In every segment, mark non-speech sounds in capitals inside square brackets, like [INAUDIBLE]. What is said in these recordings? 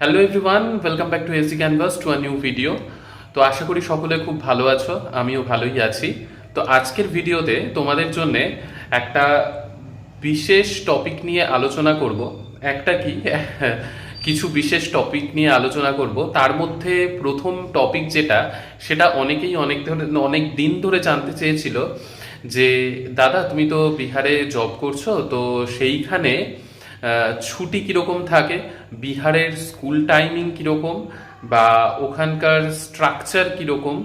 Hello everyone welcome back to AC Canvas to a new video তো আশা করি সকলে খুব ভালো আছো, আমিও ভালোই আছি। তো আজকের ভিডিওতে তোমাদের জন্য একটা বিশেষ টপিক নিয়ে আলোচনা করব। একটা কি? [LAUGHS] কিছু বিশেষ টপিক নিয়ে আলোচনা করব। তার মধ্যে প্রথম টপিক যেটা, সেটা অনেকেই অনেক ধরে অনেক দিন ধরে জানতে চেয়েছিল যে, দাদা তুমি তো বিহারে জব করছ, তো সেইখানে ছুটি কীরকম থাকে? বিহারের স্কুল টাইমিং কীরকম? বা ওখানকার স্ট্রাকচার কীরকম?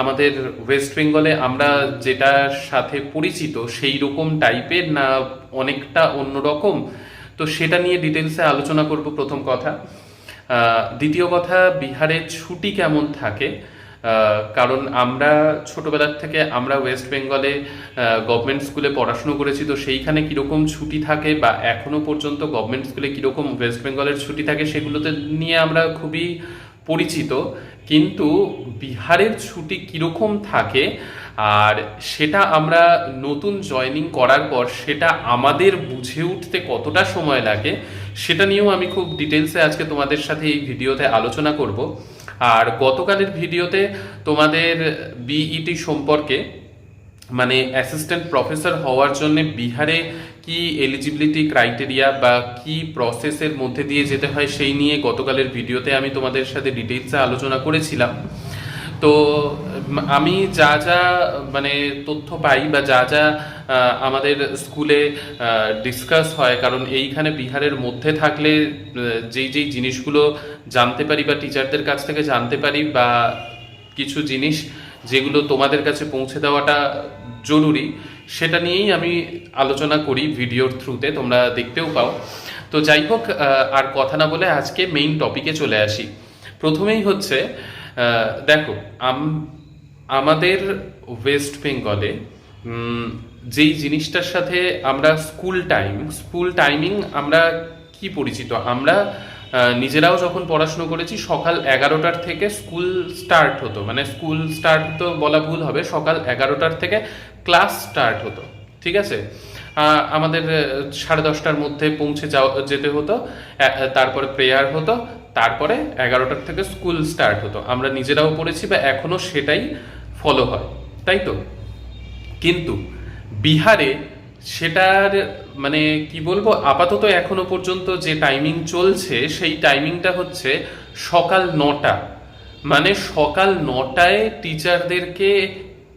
আমাদের ওয়েস্ট বেঙ্গলে আমরা যেটার সাথে পরিচিত সেই রকম টাইপের না অনেকটা অন্যরকম তো সেটা নিয়ে ডিটেলসে আলোচনা করব প্রথম কথা। দ্বিতীয় কথা বিহারের ছুটি কেমন থাকে? কারণ আমরা ছোটবেলার থেকে আমরা ওয়েস্ট বেঙ্গলে গভর্নমেন্ট স্কুলে পড়াশুনো করেছি, তো সেইখানে কীরকম ছুটি থাকে বা এখনও পর্যন্ত গভর্নমেন্ট স্কুলে কীরকম ওয়েস্ট বেঙ্গলের ছুটি থাকে সেগুলোতে নিয়ে আমরা খুবই পরিচিত। কিন্তু বিহারের ছুটি কীরকম থাকে আর সেটা আমরা নতুন জয়েনিং করার পর সেটা আমাদের বুঝে উঠতে কতটা সময় লাগে, সেটা নিয়েও আমি খুব ডিটেলসে আজকে তোমাদের সাথে এই ভিডিওতে আলোচনা করব। আর গতকালের ভিডিওতে তোমাদের বিইটি সম্পর্কে মানে অ্যাসিস্ট্যান্ট প্রফেসর হওয়ার জন্য বিহারে কি এলিজিবিলিটি ক্রাইটেরিয়া বা কি প্রসেসের মধ্যে দিয়ে যেতে হয় সেই নিয়ে গতকালের ভিডিওতে আমি তোমাদের সাথে ডিটেলসে আলোচনা করেছিলাম। তো, আমি যা যা মানে তথ্য পাই বা যা যা আমাদের স্কুলে ডিসকাস হয়, কারণ এইখানে বিহারের মধ্যে থাকলে যেই যেই জিনিসগুলো জানতে পারি বা টিচারদের কাছ থেকে জানতে পারি বা কিছু জিনিস যেগুলো তোমাদের কাছে পৌঁছে দেওয়াটা জরুরি, সেটা নিয়েই আমি আলোচনা করি ভিডিওর থ্রুতে তোমরা দেখতেও পাও। তো যাই হোক আর কথা না বলে আজকে মেইন টপিকে চলে আসি। প্রথমেই হচ্ছে দেখো, আম- আমাদের ওয়েস্ট বেঙ্গলে যেই জিনিসটার সাথে আমরা স্কুল টাইম স্কুল টাইমিং আমরা কি পরিচিত? আমরা নিজেরাও যখন পড়াশুনো করেছি, সকাল এগারোটার থেকে স্কুল স্টার্ট হতো। মানে স্কুল স্টার্ট তো বলা ভুল হবে, সকাল এগারোটার থেকে ক্লাস স্টার্ট হতো। ঠিক আছে? আমাদের সাড়ে দশটার মধ্যে পৌঁছে যাওয়া যেতে হতো। তারপরে প্রেয়ার হতো। তারপরে এগারোটার থেকে স্কুল স্টার্ট হতো। আমরা নিজেরাও পড়েছি বা এখনও সেটাই ফলো হয়। তাই তো? কিন্তু বিহারে সেটার মানে কি বলব, আপাতত এখনও পর্যন্ত যে টাইমিং চলছে, সেই টাইমিংটা হচ্ছে সকাল নটা। মানে সকাল নটায় টিচারদেরকে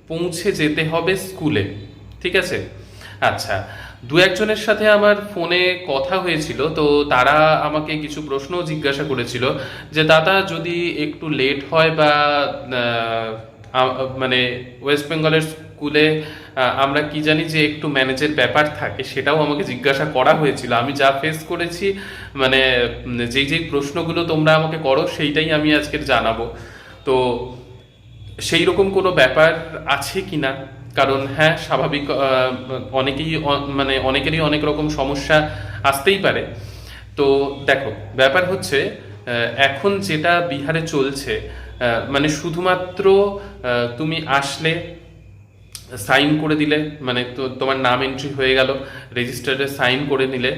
পৌঁছে যেতে হবে স্কুলে। ঠিক আছে? আচ্ছা দু একজনের সাথে আমার ফোনে কথা হয়েছিল, তো তারা আমাকে কিছু প্রশ্নও জিজ্ঞাসা করেছিল যে, দাদা, যদি একটু লেট হয় বা মানে ওয়েস্ট বেঙ্গলের স্কুলে আমরা কি জানি যে একটু ম্যানেজের ব্যাপার থাকে, সেটাও আমাকে জিজ্ঞাসা করা হয়েছিল। আমি যা ফেস করেছি মানে যেই যেই প্রশ্নগুলো তোমরা আমাকে করো, সেইটাই আমি আজকের জানাব। তো সেই রকম কোনো ব্যাপার আছে কি না কারণ হ্যাঁ স্বাভাবিক অনেকেই মানে অনেকেরই অনেক রকম সমস্যা আসতেই পারে। তো দেখো, ব্যাপার হচ্ছে এখন যেটা বিহারে চলছে মানে শুধুমাত্র তুমি আসলে সাইন করে দিলে মানে তো তোমার নাম এন্ট্রি হয়ে গেল রেজিস্টারে সাইন করে নিলে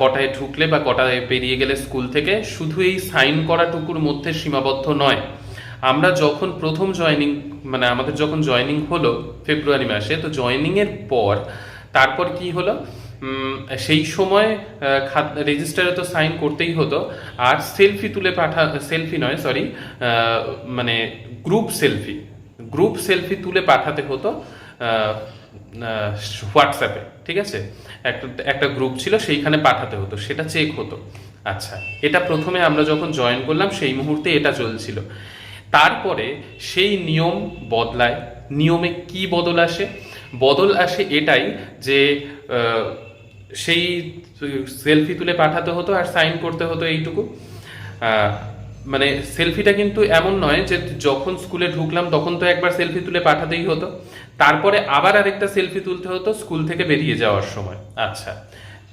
কটায় ঢুকলে বা কটায় বেরিয়ে গেলে স্কুল থেকে, শুধু এই সাইন করাটুকুর মধ্যে সীমাবদ্ধ নয়। আমরা যখন প্রথম জয়েনিং মানে আমাদের যখন জয়েনিং হলো ফেব্রুয়ারি মাসে, তো জয়েনিং এর পর তারপর কি হলো? সেই সময় রেজিস্টারে তো সাইন করতেই হতো। আর সেলফি তুলে পাঠা সেলফি নয় সরি মানে গ্রুপ সেলফি গ্রুপ সেলফি তুলে পাঠাতে হতো হোয়াটসঅ্যাপে ঠিক আছে? একটা একটা গ্রুপ ছিল, সেইখানে পাঠাতে হতো, সেটা চেক হতো। আচ্ছা এটা প্রথমে আমরা যখন জয়েন করলাম, সেই মুহূর্তে এটা চলছিল। তারপরে সেই নিয়ম বদলায়। নিয়মে কি বদল আসে? বদল আসে এটাই যে সেই সেলফি তুলে পাঠাতে হতো আর সাইন করতে হতো এইটুকু। মানে সেলফিটা কিন্তু এমন নয় যে যখন স্কুলে ঢুকলাম তখন তো একবার সেলফি তুলে পাঠাতেই হতো। তারপরে আবার আরেকটা সেলফি তুলতে হতো স্কুল থেকে বেরিয়ে যাওয়ার সময়। আচ্ছা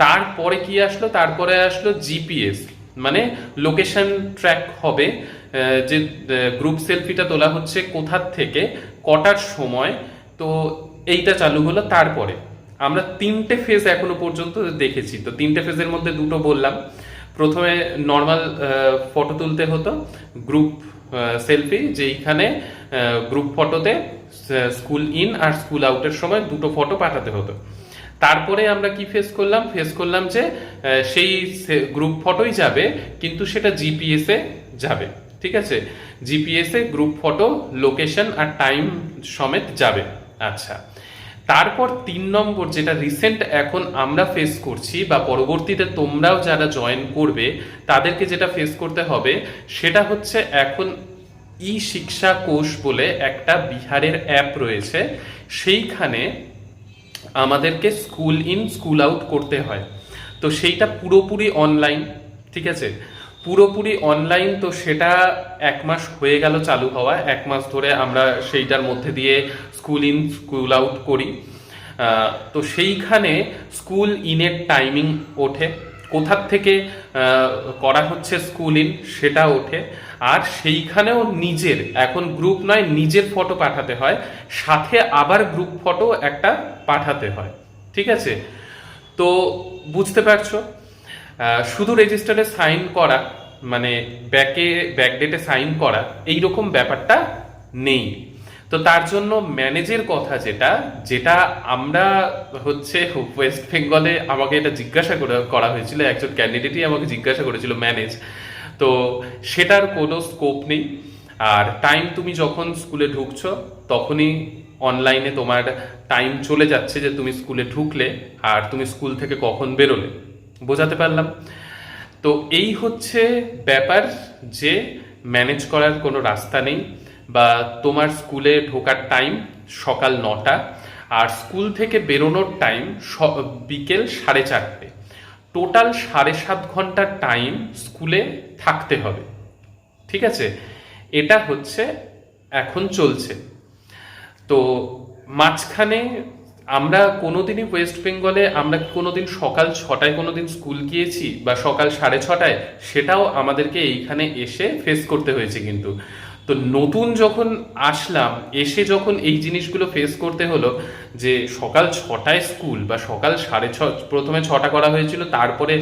তারপরে কি আসলো? তারপরে আসলো জিপিএস মানে লোকেশন ট্র্যাক হবে। যে গ্রুপ সেলফিটা তোলা হচ্ছে কোথার থেকে, কটার সময়, তো এইটা চালু হলো তারপরে। আমরা তিনটে ফেজ এখনও পর্যন্ত দেখেছি। তো তিনটে ফেজের মধ্যে দুটো বললাম। প্রথমে নর্মাল ফটো তুলতে হতো গ্রুপ সেলফি যেইখানে গ্রুপ ফটোতে স্কুল ইন আর স্কুল আউটের সময় দুটো ফটো পাঠাতে হতো। তারপরে আমরা কি ফেস করলাম? ফেস করলাম যে সেই গ্রুপ ফটোই যাবে, কিন্তু সেটা জিপিএসে যাবে। ঠিক আছে? জিপিএসে গ্রুপ ফটো লোকেশন আর টাইম সমেত যাবে। আচ্ছা। তারপর তিন নম্বর যেটা রিসেন্ট এখন আমরা ফেস করছি বা পরবর্তীতে তোমরাও যারা জয়েন করবে, তাদেরকে যেটা ফেস করতে হবে, সেটা হচ্ছে এখন ই শিক্ষা কোষ বলে একটা বিহারের অ্যাপ রয়েছে। সেইখানে আমাদেরকে স্কুল ইন স্কুল আউট করতে হয়। তো সেইটা পুরোপুরি অনলাইন ঠিক আছে? পুরোপুরি অনলাইন তো সেটা এক মাস হয়ে গেল চালু হওয়া। এক মাস ধরে আমরা সেইটার মধ্যে দিয়ে স্কুল ইন স্কুল আউট করি। তো সেইখানে স্কুল ইনের টাইমিং ওঠে। কোথার থেকে করা হচ্ছে স্কুল ইন সেটা ওঠে। আর সেইখানেও নিজের, এখন গ্রুপ নয়, নিজের ফটো পাঠাতে হয়। সাথে আবার গ্রুপ ফটো একটা পাঠাতে হয়। ঠিক আছে? তো বুঝতে পারছ? শুধু রেজিস্টারে সাইন করা মানে ব্যাকে ব্যাকডেটে সাইন করা এই রকম ব্যাপারটা নেই। তো তার জন্য ম্যানেজের কথা যেটা যেটা আমরা হচ্ছে ওয়েস্ট বেঙ্গলে আমাকে এটা জিজ্ঞাসা করা হয়েছিল, একজন ক্যান্ডিডেটই আমাকে জিজ্ঞাসা করেছিল ম্যানেজ তো সেটার কোনো স্কোপ নেই। আর টাইম তুমি যখন স্কুলে ঢুকছো, তখনই অনলাইনে তোমার টাইম চলে যাচ্ছে যে তুমি স্কুলে ঢুকলে, আর তুমি স্কুল থেকে কখন বেরোলে। বোঝাতে পারলাম। তো এই হচ্ছে ব্যাপার যে ম্যানেজ করার কোনো রাস্তা নেই বা তোমার স্কুলে ঢোকার টাইম সকাল নটা আর স্কুল থেকে বেরোনোর টাইম বিকেল সাড়ে চারটে। টোটাল সাড়ে সাত ঘণ্টার টাইম স্কুলে থাকতে হবে। ঠিক আছে? এটা হচ্ছে, এখন চলছে। তো মাঝখানে আমরা কোনোদিনই ওয়েস্ট বেঙ্গলে, আমরা কোনোদিন সকাল ছটায় কোনোদিন স্কুল গিয়েছি বা সকাল সাড়ে ছটায়, সেটাও আমাদেরকে এইখানে এসে ফেস করতে হয়েছে কিন্তু। তো নতুন যখন আসলাম, এসে যখন এই জিনিসগুলো ফেস করতে হলো, যে সকাল ছটায় স্কুল বা সকাল সাড়ে ছ, প্রথমে ছটা করা হয়েছিল, তারপরে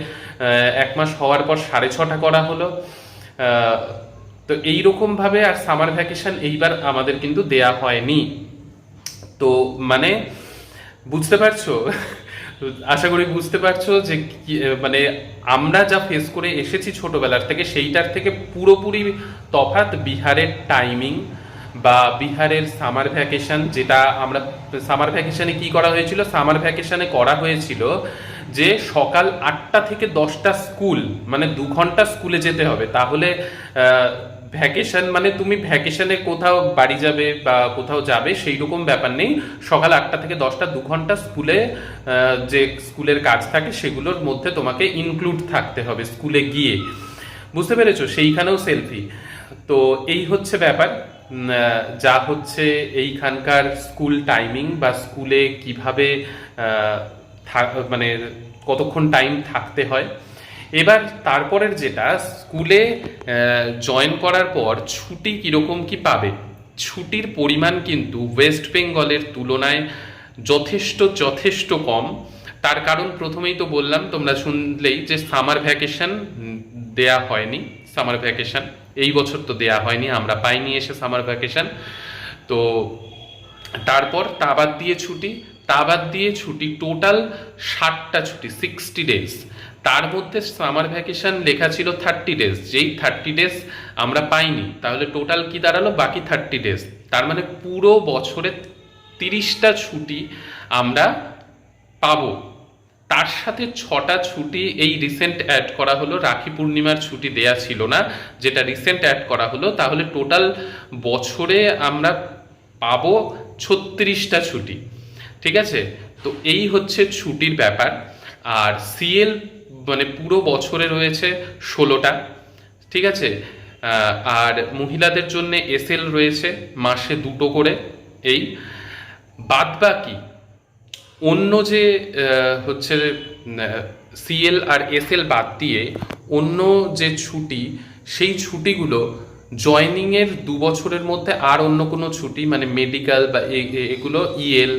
এক মাস হওয়ার পর সাড়ে ছটা করা হলো তো এইরকম ভাবে আর সামার ভ্যাকেশন এইবার আমাদের কিন্তু দেয়া হয়নি। তো মানে বুঝতে পারছ? আশা করি বুঝতে পারছ যে মানে আমরা যা ফেস করে এসেছি ছোটবেলার থেকে, সেইটার থেকে পুরোপুরি তফাৎ বিহারের টাইমিং বা বিহারের সামার ভ্যাকেশন যেটা আমরা সামার ভ্যাকেশনে কি করা হয়েছিল? সামার ভ্যাকেশনে করা হয়েছিল যে সকাল আটটা থেকে দশটা স্কুল মানে দু ঘণ্টা স্কুলে যেতে হবে। তাহলে ভ্যাকেশন মানে তুমি ভ্যাকেশনে কোথাও বাড়ি যাবে বা কোথাও যাবে সেই রকম ব্যাপার নেই। সকাল আটটা থেকে দশটা দু ঘণ্টা স্কুলে যে স্কুলের কাজ থাকে সেগুলোর মধ্যে তোমাকে ইনক্লুড থাকতে হবে স্কুলে গিয়ে। বুঝতে পেরেছ? সেইখানেও সেলফি তো এই হচ্ছে ব্যাপার। যা হচ্ছে এইখানকার স্কুল টাইমিং বা স্কুলে কীভাবে মানে কতক্ষণ টাইম থাকতে হয়। এবার তারপরের যেটা, স্কুলে জয়েন করার পর ছুটি কীরকম কি পাবে? ছুটির পরিমাণ কিন্তু ওয়েস্ট বেঙ্গলের তুলনায় যথেষ্ট যথেষ্ট কম। তার কারণ প্রথমেই তো বললাম, তোমরা শুনলেই যে সামার ভ্যাকেশন দেয়া হয়নি সামার ভ্যাকেশন এই বছর তো দেয়া হয়নি, আমরা পাইনি এসে সামার ভ্যাকেশন তো তারপর তা বাদ দিয়ে ছুটি, তা বাদ দিয়ে ছুটি টোটাল ষাটটা ছুটি সিক্সটি ডেজ তার মধ্যে সামার ভ্যাকেশন লেখা ছিল থার্টি ডেজ যেই থার্টি ডেজ আমরা পাইনি, তাহলে টোটাল কি দাঁড়াল? বাকি থার্টি ডেজ তার মানে পুরো বছরে তিরিশটা ছুটি আমরা পাবো। তার সাথে ছটা ছুটি এই রিসেন্ট অ্যাড করা হলো। রাখি পূর্ণিমার ছুটি দেয়া ছিল না। যেটা রিসেন্ট অ্যাড করা হলো, তাহলে টোটাল বছরে আমরা পাবো ছত্রিশটা ছুটি। ঠিক আছে? তো এই হচ্ছে ছুটির ব্যাপার। আর সিএল মানে পুরো বছরে রয়েছে ষোলোটা, ঠিক আছে? আর মহিলাদের জন্য এসএল রয়েছে মাসে দুটো করে এই। বাদ বাকি অন্য যে হচ্ছে সিএল আর এসএল বাদ দিয়ে অন্য যে ছুটি, সেই ছুটিগুলো জয়নিংয়ের দু বছরের মধ্যে আর অন্য কোনো ছুটি মানে মেডিকেল বা এগুলো ইএল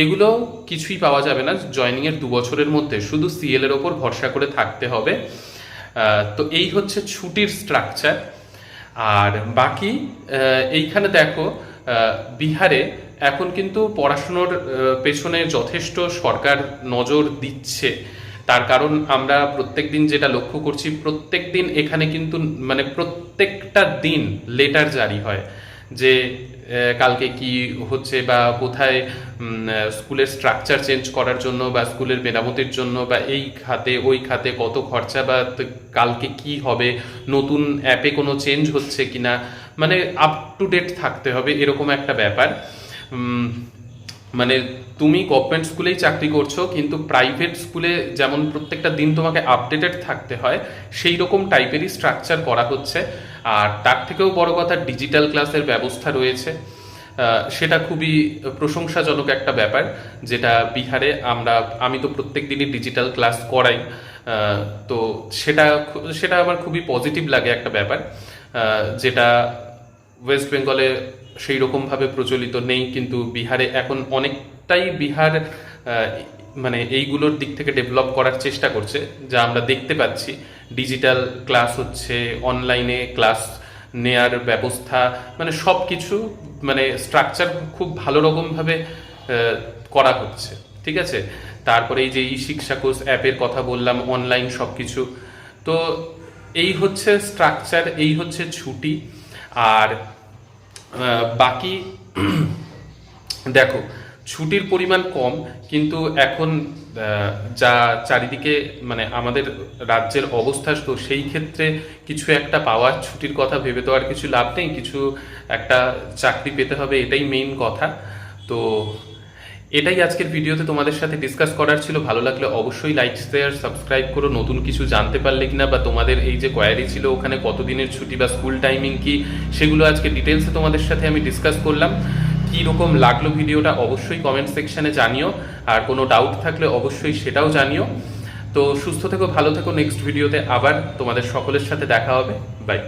এগুলো কিছুই পাওয়া যাবে না জয়নিংয়ের দু বছরের মধ্যে, শুধু সিএল এর ওপর ভরসা করে থাকতে হবে। তো এই হচ্ছে ছুটির স্ট্রাকচার আর বাকি এইখানে দেখো বিহারে এখন কিন্তু পড়াশুনোর পেছনে যথেষ্ট সরকার নজর দিচ্ছে। তার কারণ আমরা প্রত্যেক দিন যেটা লক্ষ্য করছি প্রত্যেক দিন এখানে কিন্তু মানে প্রত্যেকটা দিন লেটার জারি হয় যে কালকে কি হচ্ছে বা কোথায় স্কুলের স্ট্রাকচার চেঞ্জ করার জন্য বা স্কুলের মেরামতির জন্য বা এই খাতে, ওই খাতে কত খরচা বা কালকে কি হবে, নতুন অ্যাপে কোনো চেঞ্জ হচ্ছে কিনা মানে আপ টু ডেট থাকতে হবে, এরকম একটা ব্যাপার। মানে তুমি গভর্নমেন্ট স্কুলেই চাকরি করছ, কিন্তু প্রাইভেট স্কুলে যেমন প্রত্যেকটা দিন তোমাকে আপডেটেড থাকতে হয়, সেই রকম টাইপেরই স্ট্রাকচার করা হচ্ছে। আর তার থেকেও বড় কথা ডিজিটাল ক্লাসের ব্যবস্থা রয়েছে। সেটা খুবই প্রশংসাজনক একটা ব্যাপার, যেটা বিহারে আমরা, আমি তো প্রত্যেক দিনই ডিজিটাল ক্লাস করাই তো সেটা সেটা আমার খুবই পজিটিভ লাগে একটা ব্যাপার। যেটা ওয়েস্ট বেঙ্গলে সেই রকমভাবে প্রচলিত নেই, কিন্তু বিহারে এখন অনেকটাই বিহার মানে এইগুলোর দিক থেকে ডেভেলপ করার চেষ্টা করছে, যা আমরা দেখতে পাচ্ছি। ডিজিটাল ক্লাস হচ্ছে অনলাইনে ক্লাস নেয়ার ব্যবস্থা মানে সব কিছু মানে স্ট্রাকচার খুব ভালো রকমভাবে করা হচ্ছে, ঠিক আছে? তারপরে এই যে ই শিক্ষা কোর্স অ্যাপের কথা বললাম অনলাইন সব কিছু তো এই হচ্ছে স্ট্রাকচার এই হচ্ছে ছুটি। আর বাকি, দেখো, ছুটির পরিমাণ কম, কিন্তু এখন যা চারিদিকে মানে আমাদের রাজ্যের অবস্থা, তো সেই ক্ষেত্রে কিছু একটা পাওয়ার, ছুটির কথা ভেবে তো আর কিছু লাভ নেই, কিছু একটা চাকরি পেতে হবে, এটাই মেইন কথা। তো এটাই আজকের ভিডিওতে তোমাদের সাথে ডিসকাস করার ছিল। ভালো লাগলে অবশ্যই লাইক শেয়ার সাবস্ক্রাইব করো। নতুন কিছু জানতে পারলে কিনা বা তোমাদের এই যে কোয়ারি ছিল, ওখানে কতদিনের ছুটি বা স্কুল টাইমিং কি, সেগুলো আজকে ডিটেলসে তোমাদের সাথে আমি ডিসকাস করলাম। কী রকম লাগল ভিডিওটা অবশ্যই কমেন্ট সেকশনে জানিও। আর কোনো ডাউট থাকলে অবশ্যই সেটাও জানিও। তো সুস্থ থেকো, ভালো থেকো। নেক্সট ভিডিওতে আবার তোমাদের সকলের সাথে দেখা হবে। বাই